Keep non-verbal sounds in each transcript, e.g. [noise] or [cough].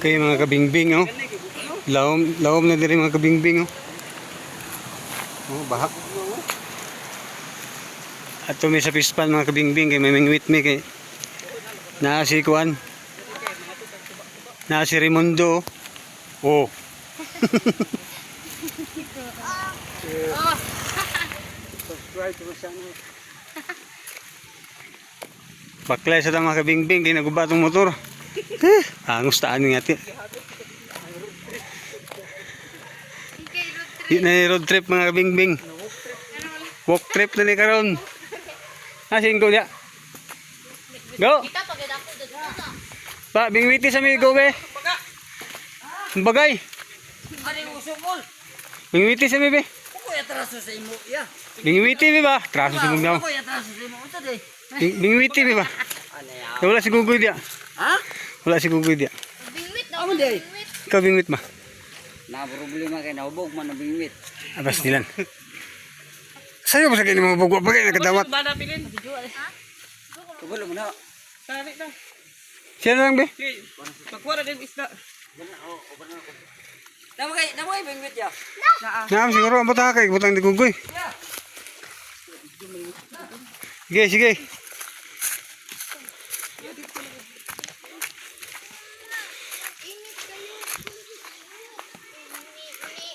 Okay mga kabingbing oh. Lawom, lawom na din mga kabingbing oh. Oh, baha. At tumi sa pispan mga kabingbing kay may mingwit mi kay naa si Kuan. Naa si Raimundo. Oh. Subscribe to my channel. Baklay sa mga kabingbing kay naguba tong motor. Eh, Angos taan nga ti. Di na road trip mga kabingbing. Walk trip na ni karon. Asin ko dia. Go. Pa, bingwiti sa mi go be. Bagay. Bingwiti sa mi be. Bingwiti ba? Traso sa. Bing- Bingwiti mi ba? Wala si Gugoy dia. Ha? Wala si Gugoy dia. Bingwit na. Amo. Bingwit. Ikaw bingwit ma. Na problema kay naubog man na bingwit. Abas dilan. Sa'yo ba sa kini mga bugwa bagay nakadawat? Bada pilin. Tugulo mo na. Tarik na. Siya na lang be. Pagkuha din isda. Namo kay namo kay bingwit ya. Naam siguro ang bata kay butang di Gugoy. Sige, sige.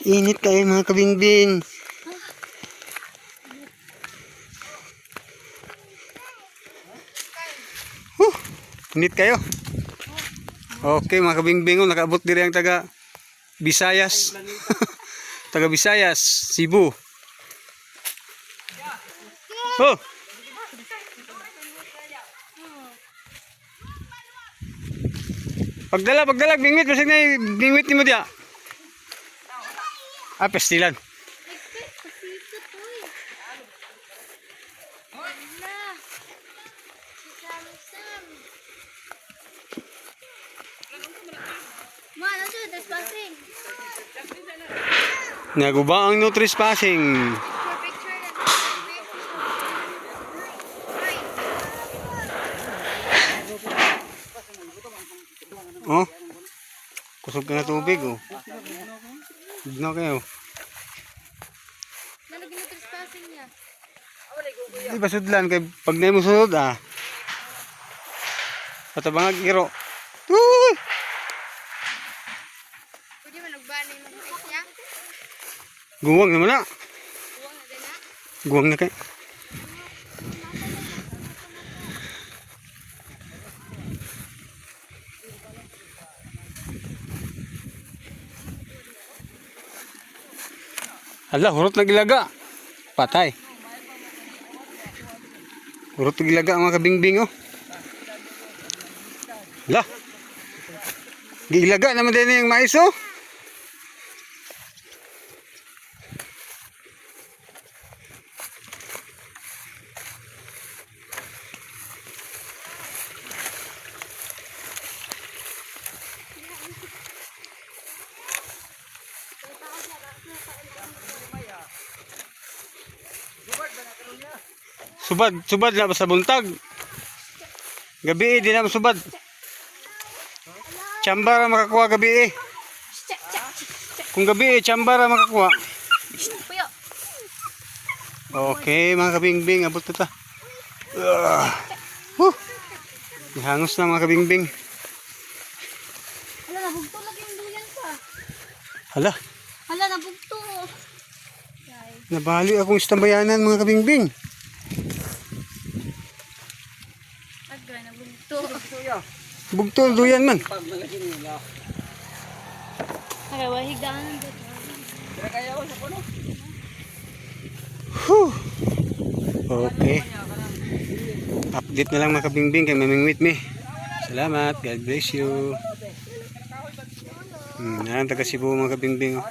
Init kayo mga kabingbing. Huh, init kayo. Okay mga kabingbing, oh, nakaabot diri ang taga Visayas. [laughs] taga Visayas, Cebu. Oh. Pagdala, pagdala, bingwit, basig na bingwit ni mo diya. Ah, pestilan. Naguba ang no trespassing. Oh. Kusog ka na tubig, oh. Bigno kayo. Nalagyan mo trespassing niya. Di ba sudlan kay pag na mo sunod ah. Patabangag iro. Uy! Pwede mo nagbana yung mga face niya. Guwang naman na. Buwang na din na. Guwang na kay. Hala, hurot na gilaga. Patay. Hurot na gilaga mga kabingbing oh. Hala. Gilaga naman din yung mais oh. Subad, subad na sa buntag? Gabi eh, di na subad. Chambara makakuha gabi eh. Kung gabi eh, chambara makakuha. Okay, mga kabingbing, abot na ta. Uh, huh. Ihangos na mga kabingbing. Hala, nabugto lagi yung duyan pa. Hala, Hala, nabugto. nabali akong istambayanan mga kabingbing. Agay, nabugto. Bugtol duyan man. Agay, wahig daan. Kaya kaya ko sa puno. Okay. Update na lang mga kabingbing kay Maming with me. Salamat. God bless you. Hmm, yan taga Cebu mga kabingbing. oh.